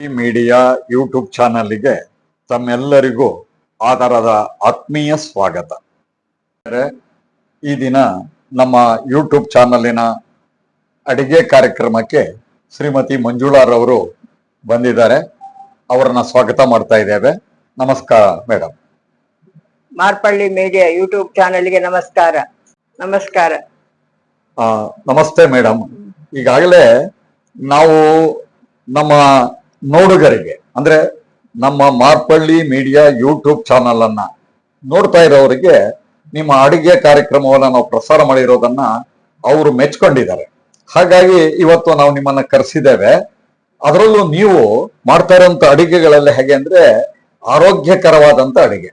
ಈ media YouTube ಚಾನಲ್ಗೆ ತಮ್ಮೆಲ್ಲರಿಗೂ ಆಧಾರದ ಆತ್ಮೀಯ ಸ್ವಾಗತ. ಈ ದಿನ ನಮ್ಮ ಯೂಟ್ಯೂಬ್ ಚಾನಲಿನ ಅಡಿಗೆ ಕಾರ್ಯಕ್ರಮಕ್ಕೆ ಶ್ರೀಮತಿ ಮಂಜುಳಾರವರು ಬಂದಿದ್ದಾರೆ. ಅವರನ್ನ ಸ್ವಾಗತ ಮಾಡ್ತಾ ಇದ್ದೇವೆ. ನಮಸ್ಕಾರ ಮೇಡಮ್ ಮಾರ್ಪಳ್ಳಿ ಮೀಡಿಯಾ ಯೂಟ್ಯೂಬ್ ಚಾನಲ್ಗೆ ನಮಸ್ಕಾರ. ನಮಸ್ಕಾರ. ನಮಸ್ತೆ ಮೇಡಮ್ ಈಗಾಗಲೇ ನಾವು ನಮ್ಮ ನೋಡುಗರಿಗೆ ಅಂದ್ರೆ ನಮ್ಮ ಮಾರ್ಪಳ್ಳಿ ಮೀಡಿಯಾ ಯೂಟ್ಯೂಬ್ ಚಾನಲ್ ಅನ್ನ ನೋಡ್ತಾ ಇರೋರಿಗೆ ನಿಮ್ಮ ಅಡಿಗೆ ಕಾರ್ಯಕ್ರಮವನ್ನ ನಾವು ಪ್ರಸಾರ ಮಾಡಿರೋದನ್ನ ಅವರು ಮೆಚ್ಕೊಂಡಿದ್ದಾರೆ. ಹಾಗಾಗಿ ಇವತ್ತು ನಾವು ನಿಮ್ಮನ್ನ ಕರೆಸಿದ್ದೇವೆ. ಅದರಲ್ಲೂ ನೀವು ಮಾಡ್ತಾ ಇರೋಂಥ ಅಡಿಗೆಗಳೆಲ್ಲ ಹೇಗೆ ಅಂದ್ರೆ ಆರೋಗ್ಯಕರವಾದಂತ ಅಡಿಗೆ.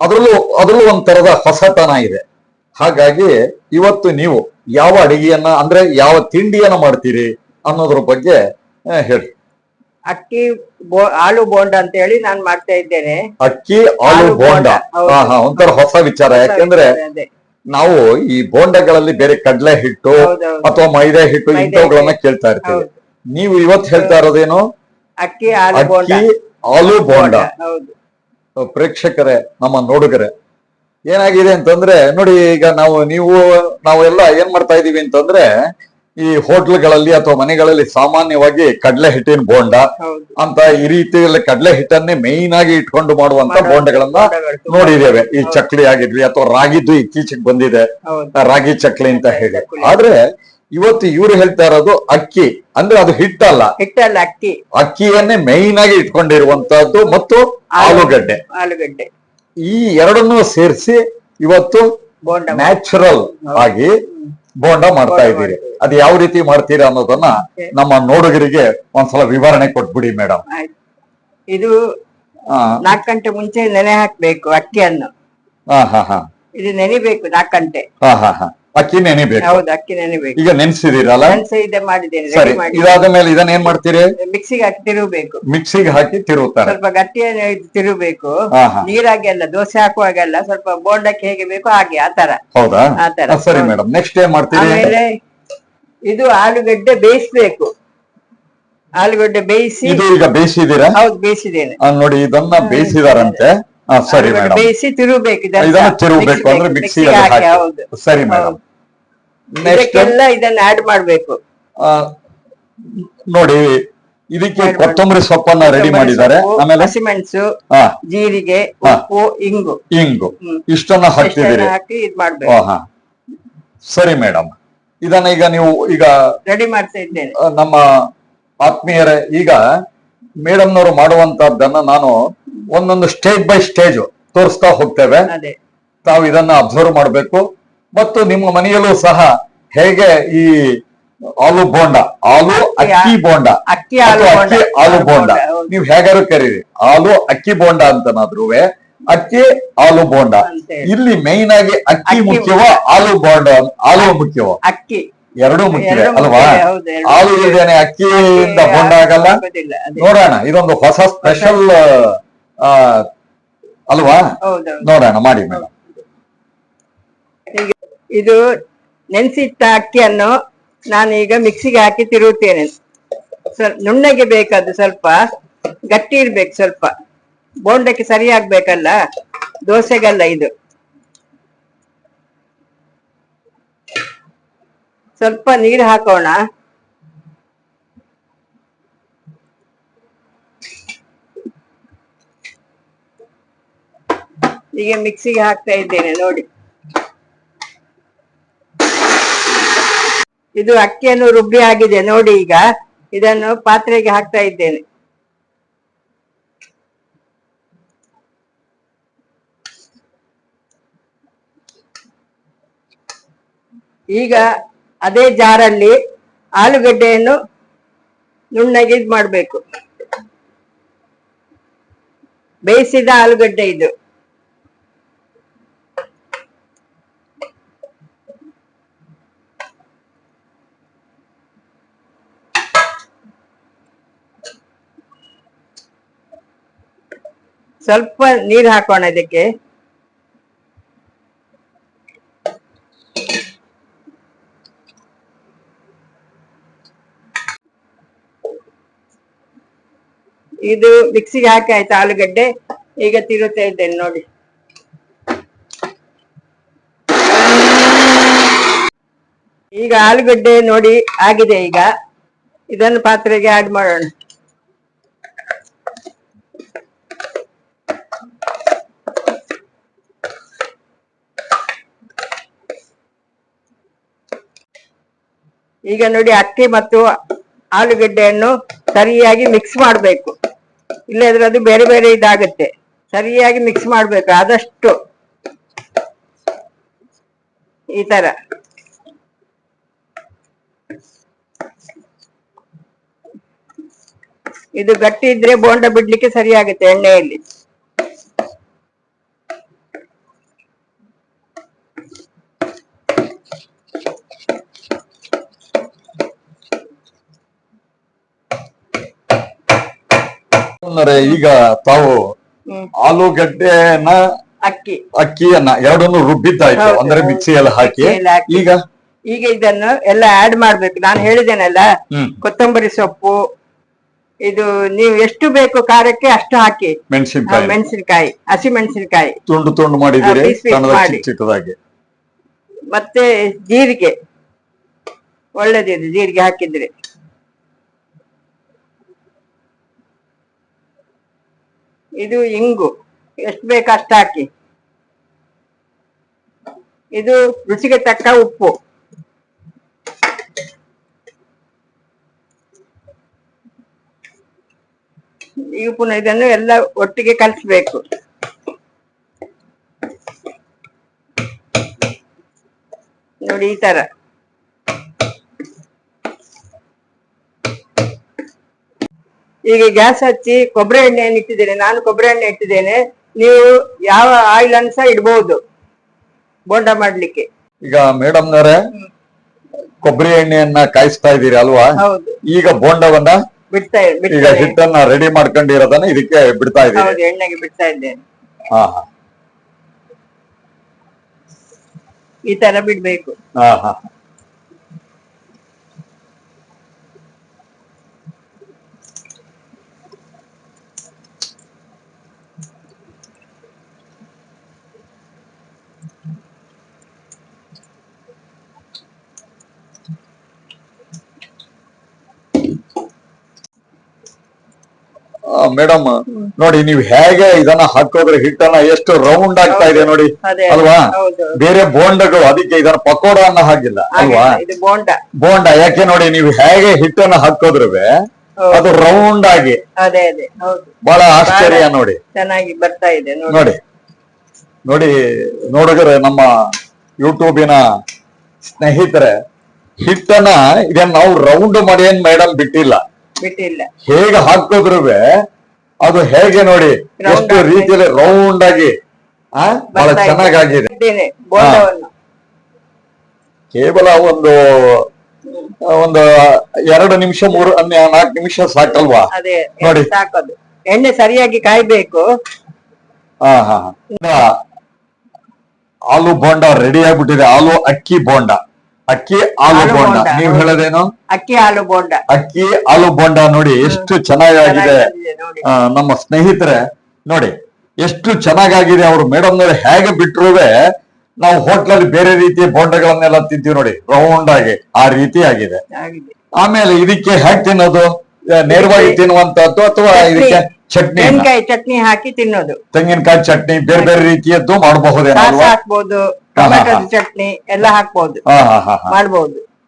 ಅದರಲ್ಲೂ ಅದರಲ್ಲೂ ಒಂಥರದ ಹೊಸತನ ಇದೆ. ಹಾಗಾಗಿ ಇವತ್ತು ನೀವು ಯಾವ ಅಡಿಗೆಯನ್ನ ಅಂದ್ರೆ ಯಾವ ತಿಂಡಿಯನ್ನ ಮಾಡ್ತೀರಿ ಅನ್ನೋದ್ರ ಬಗ್ಗೆ ಹೇಳಿ ಅಕ್ಕಿ ಬೋ ಆಲೂ ಬೋಂಡ ಅಂತ ಹೇಳಿ ನಾನು ಮಾಡ್ತಾ ಇದ್ದೇನೆ. ಅಕ್ಕಿ ಆಲೂ ಬೋಂಡ. ಒಂಥರ ಹೊಸ ವಿಚಾರ. ಯಾಕೆಂದ್ರೆ ನಾವು ಈ ಬೋಂಡಗಳಲ್ಲಿ ಬೇರೆ ಕಡಲೆ ಹಿಟ್ಟು ಅಥವಾ ಮೈದಾ ಹಿಟ್ಟು ಇಂಥವುಗಳನ್ನ ಕೇಳ್ತಾ ಇರ್ತೀವಿ. ನೀವು ಇವತ್ತು ಹೇಳ್ತಾ ಇರೋದೇನು? ಅಕ್ಕಿ ಆಲೂ ಬೋಂಡ. ಅಕ್ಕಿ ಆಲೂ ಬೋಂಡ. ಹೌದು. ಪ್ರೇಕ್ಷಕರೇ ನಮ್ಮ ನೋಡುಗರೆ ಏನಾಗಿದೆ ಅಂತಂದ್ರೆ ನೋಡಿ ಈಗ ನಾವು ನೀವು ನಾವೆಲ್ಲ ಏನ್ ಮಾಡ್ತಾ ಇದೀವಿ ಅಂತಂದ್ರೆ ಈ ಹೋಟ್ಲ್ಗಳಲ್ಲಿ ಅಥವಾ ಮನೆಗಳಲ್ಲಿ ಸಾಮಾನ್ಯವಾಗಿ ಕಡಲೆ ಹಿಟ್ಟಿನ ಬೋಂಡ ಅಂತ ಈ ರೀತಿಯಲ್ಲಿ ಕಡಲೆ ಹಿಟ್ಟನ್ನೇ ಮೇಯ್ನ್ ಆಗಿ ಇಟ್ಕೊಂಡು ಮಾಡುವಂತ ಬೋಂಡೆಗಳನ್ನ ನೋಡಿದ್ದೇವೆ. ಈ. ಚಕ್ಲಿ ಆಗಿರ್ಲಿ ಅಥವಾ ರಾಗಿದ್ದು ಇತ್ತೀಚೆಗೆ ಬಂದಿದೆ. ರಾಗಿ ಚಕ್ಲಿ ಅಂತ ಹೇಳಿ. ಆದ್ರೆ ಇವತ್ತು ಇವ್ರು ಹೇಳ್ತಾ ಇರೋದು ಅಕ್ಕಿ. ಅಂದ್ರೆ ಅದು ಹಿಟ್ಟಲ್ಲ. ಹಿಟ್ಟಲ್ಲ ಅಕ್ಕಿ. ಅಕ್ಕಿಯನ್ನೇ ಮೇಯ್ನ್ ಆಗಿ ಇಟ್ಕೊಂಡಿರುವಂತಹದ್ದು ಮತ್ತು ಆಲೂಗಡ್ಡೆ. ಆಲೂಗಡ್ಡೆ. ಈ ಎರಡನ್ನೂ ಸೇರಿಸಿ ಇವತ್ತು ನ್ಯಾಚುರಲ್ ಆಗಿ ಬೋಂಡ ಮಾಡ್ತಾ ಇದ್ದೀರಿ. ಅದು ಯಾವ ರೀತಿ ಮಾಡ್ತೀರಾ ಅನ್ನೋದನ್ನ ನಮ್ಮ ನೋಡುಗರಿಗೆ ಒಂದ್ಸಲ ವಿವರಣೆ ಕೊಟ್ಬಿಡಿ ಮೇಡಮ್. ಇದು ನಾಲ್ಕು ಗಂಟೆ ಮುಂಚೆ ನೆನೆ ಹಾಕ್ಬೇಕು ಅಕ್ಕಿಯನ್ನು. ಇದು ನೆನಿಬೇಕು ನಾಲ್ಕು ಗಂಟೆ. ಅಕ್ಕಿ ನೆನಿಬೇಕು. ಹೌದು ಅಕ್ಕಿ ನೆನಿಬೇಕು. ಈಗ ನೆನ್ಸಿದಿರಲ್ಲ? ಇದೆ ಮಾಡಿದ್ದೇನೆ ಸರಿ ರೆಡಿ ಮಾಡಿ ಇದಾದ ಮೇಲೆ ಇದನ್ನ ಏನ್ ಮಾಡ್ತೀರಿ? ಮಿಕ್ಸಿಗೆ ಹಾಕಿ ತಿರುಗಬೇಕು. ಮಿಕ್ಸಿಗೆ ಹಾಕಿ ತಿರುಗುತ್ತಾರೆ ಸ್ವಲ್ಪ ಗಟ್ಟಿಯನ್ನು ಇದು ತಿರುಗಬೇಕು. ಹಾ ಹಾ. ನೀರಾಗಿ ಅಲ್ಲ ದೋಸೆ ಹಾಕುವಾಗೆಲ್ಲ ಸ್ವಲ್ಪ ಬೋಂಡಕ್ಕೆ ಹೇಗೆ ಬೇಕು ಹಾಗೆ ಆತರ ಹೌದಾ? ಆ ತರ. ಆ, ಸರಿ. ಮೇಡಮ್ ನೆಕ್ಸ್ಟ್ ಏನ್ ಮಾಡ್ತೀರಿ? ಆಮೇಲೆ ಇದು ಆಲೂಗಡ್ಡೆ ಬೇಯಿಸ್ಬೇಕು. ಆಲೂಗಡ್ಡೆ ಬೇಯಿಸಿ ಇದು ಈಗ ಬೇಯಿಸಿದೀರಾ ಹೌದು ಬೇಯಿಸಿದ್ದೇನೆ. ಆ, ನೋಡಿ ಇದನ್ನ ಬೇಯಿಸಿದಾರಂತೆ. ಆ, ಸರಿ ಮೇಡಮ್ ಬೇಯಿಸಿ ತಿರುಗಬೇಕು ಇದನ್ನ ತಿರುಗಬೇಕು ಅಂದ್ರೆ ಮಿಕ್ಸಿ ಹೌದು. ಸರಿ ಮೇಡಮ್ ನೆಕ್ಸ್ಟ್ ಇದಕ್ಕೆಲ್ಲ ಇದನ್ನ ಆಡ್ ಮಾಡ್ಬೇಕು. ನೋಡಿ ಇದಕ್ಕೆ ಮಾಡಿ, ಕೊತ್ತಂಬರಿ ಸೊಪ್ಪನ್ನ ರೆಡಿ ಕೊತ್ತಂಬರಿ ಮಾಡಿದ್ದಾರೆ. ಸೊಪ್ಪು, ಆಮೇಲೆ? ಹಸಿಮೆಣಸು ಹಾ. ಜೀರಿಗೆ ಹಾ. ಉಪ್ಪು ಇಂಗು. ಹ್ಮ್. ಇಷ್ಟನ್ನ ಹಾಕ್ತಿದ್ದೀರಿ. ಇಷ್ಟನ್ನ ಹಾಕಿ ಇದ್ ಮಾಡ್ಬೇಕು. ಹಾ. ಸರಿ ಮೇಡಮ್ ಇದನ್ನ ಈಗ ನೀವು ಈಗ ರೆಡಿ ಮಾಡ್ತಾ ಇದ್ದೇನೆ. ಆ, ನಮ್ಮ ಆತ್ಮೀಯರೇ ಈಗ ಮೇಡಮ್ನವರು ಮಾಡುವಂತದ್ದನ್ನ ನಾನು ಒಂದೊಂದು ಸ್ಟೇಜ್ ಬೈ ಸ್ಟೇಜ್ ತೋರಿಸ್ತಾ ಹೋಗ್ತೇವೆ. ತಾವು ಇದನ್ನ ಅಬ್ಸರ್ವ್ ಮಾಡಬೇಕು. ಮತ್ತು ನಿಮ್ಮ ಮನೆಯಲ್ಲೂ ಸಹ ಹೇಗೆ ಈ ಆಲೂ ಬೋಂಡ ಆಲು ಅಕ್ಕಿ ಬೋಂಡ ಅಕ್ಕಿ ಆಲೂ ಬೋಂಡ ಅಕ್ಕಿ ಆಲೂ ಬೋಂಡ. ನೀವು ಹೇಗಾರು ಕರೀರಿ. ಆಲು ಅಕ್ಕಿ ಬೋಂಡ ಅಂತನಾದ್ರೂ ಅಕ್ಕಿ ಆಲೂ ಬೋಂಡ. ಇಲ್ಲಿ ಮೈನ್ ಆಗಿ ಅಕ್ಕಿ ಮುಖ್ಯವ ಆಲು ಬೋಂಡ ಆಲೂ ಮುಖ್ಯವೋ? ಅಕ್ಕಿ. ಎರಡೂ ಮುಖ್ಯ ಅಲ್ವಾ? ಆಲು ಇದೇನೆ. ಅಕ್ಕಿಯಿಂದ ಅಕ್ಕಿ ಬೋಂಡ ಆಗಲ್ಲ. ನೋಡೋಣ ಇದೊಂದು ಹೊಸ ಸ್ಪೆಷಲ್ ಅಲ್ವಾ? ನೋಡೋಣ ಮಾಡಿ ಮೇಡಮ್ ಇದು ನೆನೆಸಿಟ್ಟ ಅಕ್ಕಿಯನ್ನು ನಾನು ಈಗ ಮಿಕ್ಸಿಗೆ ಹಾಕಿ ತಿರುಗುತ್ತೇನೆ ನುಣ್ಣಗೆ ಬೇಕಾದ್ದು ಸ್ವಲ್ಪ ಗಟ್ಟಿ ಇರ್ಬೇಕು ಸ್ವಲ್ಪ. ಬೋಂಡಕ್ಕೆ ಸರಿ ಆಗ್ಬೇಕಲ್ಲ? ದೋಸೆಗಲ್ಲ ಇದು. ಸ್ವಲ್ಪ ನೀರು ಹಾಕೋಣ. ಈಗ ಮಿಕ್ಸಿಗೆ ಹಾಕ್ತಾ ಇದ್ದೇನೆ ನೋಡಿ ಇದು ಅಕ್ಕಿಯನ್ನು ರುಬ್ಬಿ ಆಗಿದೆ ನೋಡಿ ಈಗ. ಇದನ್ನು ಪಾತ್ರೆಗೆ ಹಾಕ್ತಾ ಇದ್ದೇನೆ. ಈಗ ಅದೇ ಜಾರಲ್ಲಿ ಆಲೂಗಡ್ಡೆಯನ್ನು ನುಣ್ಣಗೆ ಇದು ಮಾಡಬೇಕು ಬೇಯಿಸಿದ ಆಲೂಗಡ್ಡೆ ಇದು. ಸ್ವಲ್ಪ ನೀರು ಹಾಕೋಣ ಇದಕ್ಕೆ. ಇದು ಮಿಕ್ಸಿಗೆ ಹಾಕಿ ಆಯ್ತು ಆಲೂಗಡ್ಡೆ? ಈಗ ತಿರುತ್ತಾ ಇದ್ದೇನೆ ನೋಡಿ. ಈಗ ಆಲೂಗಡ್ಡೆ ನೋಡಿ, ಆಗಿದೆ ಈಗ. ಇದನ್ನು ಪಾತ್ರೆಗೆ ಆಡ್ ಮಾಡೋಣ. ಈಗ ನೋಡಿ ಅಕ್ಕಿ ಮತ್ತು ಆಲೂಗಡ್ಡೆಯನ್ನು ಸರಿಯಾಗಿ ಮಿಕ್ಸ್ ಮಾಡಬೇಕು. ಇಲ್ಲದ್ರೆ ಅದು ಬೇರೆ ಬೇರೆ ಇದಾಗುತ್ತೆ. ಸರಿಯಾಗಿ ಮಿಕ್ಸ್ ಮಾಡಬೇಕು, ಆದಷ್ಟು. ಈ ತರ. ಇದು ಗಟ್ಟಿ ಇದ್ರೆ ಬೋಂಡ ಬಿಡ್ಲಿಕ್ಕೆ ಸರಿಯಾಗುತ್ತೆ ಎಣ್ಣೆಯಲ್ಲಿ ಅಂದ್ರೆ ಈಗ ತಾವು ಆಲೂಗಡ್ಡೆಯನ್ನ ಆಲೂಗಡ್ಡೆನ ಅಕ್ಕಿ. ಅಕ್ಕಿಯನ್ನ ಎರಡನ್ನು ರುಬ್ಬಿದ್ದಾಯ್ತು. ಅಂದ್ರೆ. ಮಿಕ್ಸಿಯಲ್ಲಿ ಹಾಕಿ. ಈಗ? ಈಗ ಇದನ್ನು ಎಲ್ಲ ಆಡ್ ಮಾಡ್ಬೇಕು. ನಾನು ಹೇಳಿದೇನಲ್ಲ ಕೊತ್ತಂಬರಿ ಸೊಪ್ಪು ಇದು ನೀವು ಎಷ್ಟು ಬೇಕು ಖಾರಕ್ಕೆ ಅಷ್ಟು ಹಾಕಿ. ಮೆಣಸಿನಕಾಯಿ. ಮೆಣಸಿನಕಾಯಿ. ಹಸಿ ಮೆಣಸಿನಕಾಯಿ. ತುಂಡು ತುಂಡು ಮಾಡಿದ್ರೆ ಚಿಕ್ಕದಾಗಿ. ಮತ್ತೆ ಜೀರಿಗೆ. ಒಳ್ಳೇದಿದೆ ಜೀರಿಗೆ ಹಾಕಿದ್ರೆ. ಇದು ಇಂಗು. ಎಷ್ಟು ಬೇಕು ಅಷ್ಟು ಹಾಕಿ. ಇದು ರುಚಿಗೆ ತಕ್ಕ ಉಪ್ಪು. ಈ ಪುನಃ ಇದನ್ನು ಎಲ್ಲ ಒಟ್ಟಿಗೆ ಕಲಿಸ್ಬೇಕು. ನೋಡಿ ಈ ತರ. ಈಗ ಗ್ಯಾಸ್ ಹಚ್ಚಿ ಕೊಬ್ಬರಿ ಎಣ್ಣೆಯನ್ನು ಇಟ್ಟಿದ್ದೇನೆ. ನಾನು ಕೊಬ್ಬರಿ ಎಣ್ಣೆ ಇಟ್ಟಿದ್ದೇನೆ. ನೀವು ಯಾವ ಆಯಿಲ್ ಅನ್ನು ಸಹ ಇಡಬಹುದು ಬೋಂಡ ಮಾಡ್ಲಿಕ್ಕೆ. ಈಗ ಮೇಡಮ್ನವರೇ ಕೊಬ್ಬರಿ ಎಣ್ಣೆಯನ್ನ ಕಾಯಿಸ್ತಾ ಇದ್ದೀರಿ ಅಲ್ವಾ? ಹೌದು. ಈಗ ಬೋಂಡವನ್ನ ಬಿಡ್ತಾ ಈಗ ಹಿಟ್ಟನ್ನ ರೆಡಿ ಮಾಡ್ಕೊಂಡಿರೋದನ್ನ ಇದಕ್ಕೆ ಬಿಡ್ತಾ ಇದ್ದೀರಿ. ಹೌದು ಎಣ್ಣೆಗೆ ಬಿಡ್ತಾ ಇದ್ದೇನೆ. ಹಾ ಹಾ. ಈ ತರ ಬಿಡ್ಬೇಕು. ಹಾ ಹಾ. ಮೇಡಮ್ ನೋಡಿ ನೀವು ಹೇಗೆ ಇದನ್ನ ಹಾಕೋದ್ರೆ ಹಿಟ್ಟನ್ನ ಎಷ್ಟು ರೌಂಡ್ ಆಗ್ತಾ ಇದೆ ನೋಡಿ. ಅಲ್ವಾ? ಬೇರೆ ಬೋಂಡಗಳು ಅದಕ್ಕೆ ಇದನ್ನ ಪಕೋಡ ಅನ್ನ ಹಾಕಿಲ್ಲ ಅಲ್ವಾ? ಬೋಂಡ. ಬೋಂಡ ಯಾಕೆ ನೋಡಿ ನೀವು ಹೇಗೆ ಹಿಟ್ಟನ್ನ ಹಾಕೋದ್ರ ಅದು ರೌಂಡ್ ಆಗಿ. ಅದೇ ಬಹಳ ಆಶ್ಚರ್ಯ ನೋಡಿ. ಚೆನ್ನಾಗಿ ಬರ್ತಾ ಇದೆ ನೋಡಿ. ನೋಡಿ ನೋಡಿ ನೋಡಿದ್ರೆ ನಮ್ಮ ಯೂಟ್ಯೂಬಿನ ಸ್ನೇಹಿತರೆ ಹಿಟ್ಟನ್ನ ಇದನ್ನ ನಾವು ರೌಂಡ್ ಮಾಡಿ ಏನ್ ಮೇಡಮ್ ಬಿಟ್ಟಿಲ್ಲ. ಬಿಟ್ಟಿಲ್ಲ. ಹೇಗೆ ಹಾಕೋದ್ರುವೆ ಅದು ಹೇಗೆ ನೋಡಿ ಎಷ್ಟು ರೀತಿಯಲ್ಲಿ ರೌಂಡ್ ಆಗಿ ಬಹಳ. ಚೆನ್ನಾಗಾಗಿದೆ. ಕೇವಲ ಒಂದು ಒಂದು ಎರಡು ನಿಮಿಷ ಮೂರು ನಾಲ್ಕು ನಿಮಿಷ ಸಾಕಲ್ವಾ? ನೋಡಿ. ಸಾಕೋದು. ಎಣ್ಣೆ ಸರಿಯಾಗಿ ಕಾಯ್ಬೇಕು. ಹಾ ಹಾ. ಇನ್ನ ಆಲೂ ಬೋಂಡ ರೆಡಿ ಆಗ್ಬಿಟ್ಟಿದೆ. ಆಲೂ ಅಕ್ಕಿ ಬೋಂಡ. ಅಕ್ಕಿ ಆಲೂ ಬೋಂಡ. ನೀವು. ಹೇಳೋದೇನು? ಅಕ್ಕಿ ಆಲೂ ಬೋಂಡ. ಅಕ್ಕಿ ಆಲೂ ಬೋಂಡ ನೋಡಿ ಎಷ್ಟು ಚೆನ್ನಾಗಾಗಿದೆ. ನಮ್ಮ ಸ್ನೇಹಿತರೆ ನೋಡಿ ಎಷ್ಟು ಚೆನ್ನಾಗಾಗಿದೆ ಅವರು. ನೋಡಿ ಹೇಗೆ ಬಿಟ್ರುವೆ ನಾವು ಹೋಟ್ಲಲ್ಲಿ ಬೇರೆ ರೀತಿಯ ಬೋಂಡಗಳನ್ನೆಲ್ಲ ತಿಂತೀವಿ ನೋಡಿ. ರೌಂಡ್ ಆಗಿ ಆ ರೀತಿ ಆಗಿದೆ. ಆಮೇಲೆ ಇದಕ್ಕೆ ಹೇಗೆ ತಿನ್ನೋದು? ನೇರವಾಗಿ ತಿನ್ನುವಂತದ್ದು ಅಥವಾ ಇದಕ್ಕೆ ಚಟ್ನಿ ತೆಂಗಿನಕಾಯಿ ಚಟ್ನಿ ಹಾಕಿ ತಿನ್ನೋದು. ತೆಂಗಿನಕಾಯಿ ಚಟ್ನಿ ಬೇರೆ ಬೇರೆ ರೀತಿಯದ್ದು ಮಾಡಬಹುದೇನೋ ಹಾಕ್ಬೋದು. ಟೊಮೆಟೊ ಚಟ್ನಿ ಎಲ್ಲ ಹಾಕ್ಬಹುದು ಹಾ ಹಾ ಹಾ ಹಾ.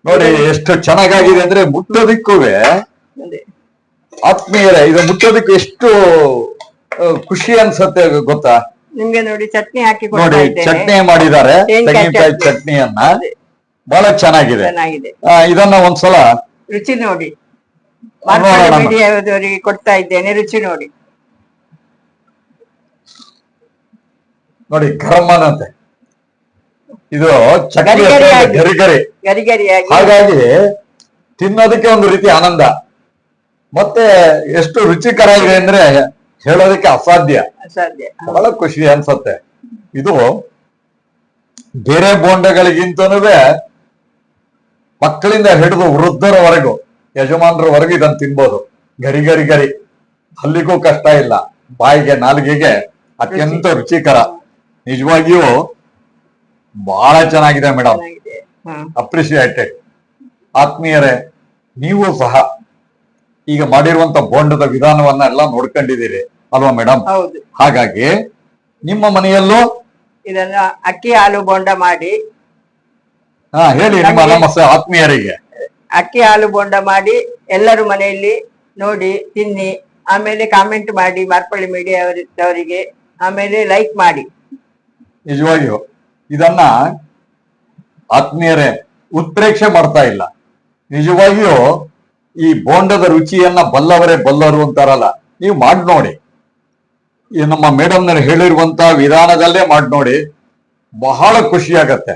ನೋಡಿ ಎಷ್ಟು ಚೆನ್ನಾಗಾಗಿದೆ ಅಂದ್ರೆ ಮುಟ್ಟೋದಿಕ್ಕೂ ಆತ್ಮೀಯರ ಇದು ಮುಟ್ಟೋದಿಕ್ಕೂ ಎಷ್ಟು ಖುಷಿ ಅನ್ಸತ್ತೆ ಗೊತ್ತಾ? ನಿಮ್ಗೆ ನೋಡಿ ಚಟ್ನಿ ಹಾಕಿ ನೋಡಿ ಚಟ್ನಿ ಮಾಡಿದ್ದಾರೆ ತೆಂಗಿನಕಾಯಿ ಚಟ್ನಿಯನ್ನ. ಬಹಳ ಚೆನ್ನಾಗಿದೆ. ಚೆನ್ನಾಗಿದೆ. ಇದನ್ನ ಒಂದ್ಸಲ ರುಚಿ ನೋಡಿ. ಮೀಡಿಯಾದವರಿಗೆ ಕೊಡ್ತಾ ಇದ್ದೇನೆ ರುಚಿ ನೋಡಿ. ನೋಡಿ ಗರಂ ಅನ್ನಂತೆ ಇದು ಗರಿಗರಿ ಗರಿ ಗರಿ ಹಾಗಾಗಿ ತಿನ್ನೋದಕ್ಕೆ ಒಂದು ರೀತಿ ಆನಂದ. ಮತ್ತೆ ಎಷ್ಟು ರುಚಿಕರ ಇದೆ ಅಂದ್ರೆ ಹೇಳೋದಕ್ಕೆ ಅಸಾಧ್ಯ. ಸಾಧ್ಯ ಬಹಳ ಖುಷಿ ಅನ್ಸತ್ತೆ. ಇದು ಬೇರೆ ಬೋಂಡಗಳಿಗಿಂತನೂ ಮಕ್ಕಳಿಂದ ಹಿಡಿದು ವೃದ್ಧರವರೆಗೂ ಯಜಮಾನರವರೆಗೂ ಇದನ್ನ ತಿನ್ಬೋದು. ಗರಿ ಗರಿ ಗರಿ. ಹಲ್ಲಿಗೂ ಕಷ್ಟ ಇಲ್ಲ. ಬಾಯಿಗೆ ನಾಲಿಗೆಗೆ ಅತ್ಯಂತ ರುಚಿಕರ. ನಿಜವಾಗಿಯೂ ಬಹಳ ಚೆನ್ನಾಗಿದೆ ಮೇಡಮ್. ಅಪ್ರಿಶಿಯೇಟೆಡ್ ಆತ್ಮೀಯರೇ ನೀವು ಸಹ ಈಗ ಮಾಡಿರುವಂತ ಬೋಂಡದ ವಿಧಾನವನ್ನ ಎಲ್ಲ ನೋಡ್ಕೊಂಡಿದ್ದೀರಿ ಅಲ್ವಾ ಮೇಡಮ್? ಹಾಗಾಗಿ ನಿಮ್ಮ ಮನೆಯಲ್ಲೂ ಇದನ್ನ ಅಕ್ಕಿ ಹಾಲು ಬೋಂಡ ಮಾಡಿ. ಹಾ ಹೇಳಿ ನಿಮ್ಮ ನಮಸ್ತೆ ಆತ್ಮೀಯರಿಗೆ. ಅಕ್ಕಿ ಹಾಲು ಬೋಂಡ ಮಾಡಿ ಎಲ್ಲರೂ ಮನೆಯಲ್ಲಿ ನೋಡಿ ತಿನ್ನಿ ಆಮೇಲೆ ಕಾಮೆಂಟ್ ಮಾಡಿ ಮಾರ್ಪಳ್ಳಿ ಮೀಡಿಯಾ ಅವರಿಗೆ ಆಮೇಲೆ ಲೈಕ್ ಮಾಡಿ. ನಿಜವಾಗಿಯೂ. ಇದನ್ನ ಆತ್ಮೀಯರೇ ಉತ್ಪ್ರೇಕ್ಷೆ ಮಾಡ್ತಾ ಇಲ್ಲ. ನಿಜವಾಗಿಯೂ ಈ ಬೋಂಡದ ರುಚಿಯನ್ನ ಬಲ್ಲವರೇ ಬಲ್ಲರು ಅಂತಾರಲ್ಲ ನೀವು ಮಾಡಿ ನೋಡಿ. ಈ ನಮ್ಮ ಮೇಡಮ್ನವ್ರು ಹೇಳಿರುವಂತ ವಿಧಾನದಲ್ಲೇ ಮಾಡಿ ನೋಡಿ. ಬಹಳ ಖುಷಿ ಆಗತ್ತೆ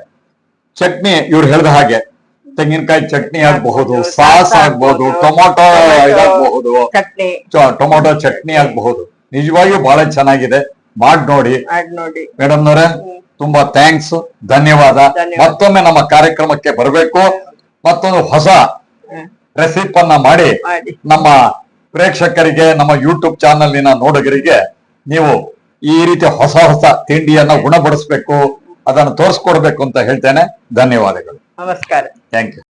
ಚಟ್ನಿ ಇವ್ರು ಹೇಳ್ದ ಹಾಗೆ ತೆಂಗಿನಕಾಯಿ ಚಟ್ನಿ ಆಗ್ಬಹುದು ಸಾಸ್ ಆಗ್ಬಹುದು ಟೊಮೊಟೊ ಇದಾಗಬಹುದು ಟೊಮೊಟೊ ಚಟ್ನಿ ಆಗಬಹುದು. ನಿಜವಾಗಿಯೂ ಬಹಳ ಚೆನ್ನಾಗಿದೆ. ಮಾಡಿ ನೋಡಿ. ಮೇಡಮ್ನವರೇ ತುಂಬಾ ಥ್ಯಾಂಕ್ಸ್ ಧನ್ಯವಾದ. ಮತ್ತೊಮ್ಮೆ ನಮ್ಮ ಕಾರ್ಯಕ್ರಮಕ್ಕೆ ಬರಬೇಕು. ಮತ್ತೊಂದು ಹೊಸ. ರೆಸಿಪನ್ನ ಮಾಡಿ ಮಾಡಿ. ನಮ್ಮ ಪ್ರೇಕ್ಷಕರಿಗೆ ನಮ್ಮ ಯೂಟ್ಯೂಬ್ ಚಾನಲ್ನ ನೋಡುಗರಿಗೆ ನೀವು ಈ ರೀತಿ ಹೊಸ ಹೊಸ ತಿಂಡಿಯನ್ನ ಗುಣಪಡಿಸ್ಬೇಕು ಅದನ್ನು ತೋರಿಸ್ಕೊಡ್ಬೇಕು ಅಂತ ಹೇಳ್ತೇನೆ. ಧನ್ಯವಾದಗಳು. ನಮಸ್ಕಾರ. Thank you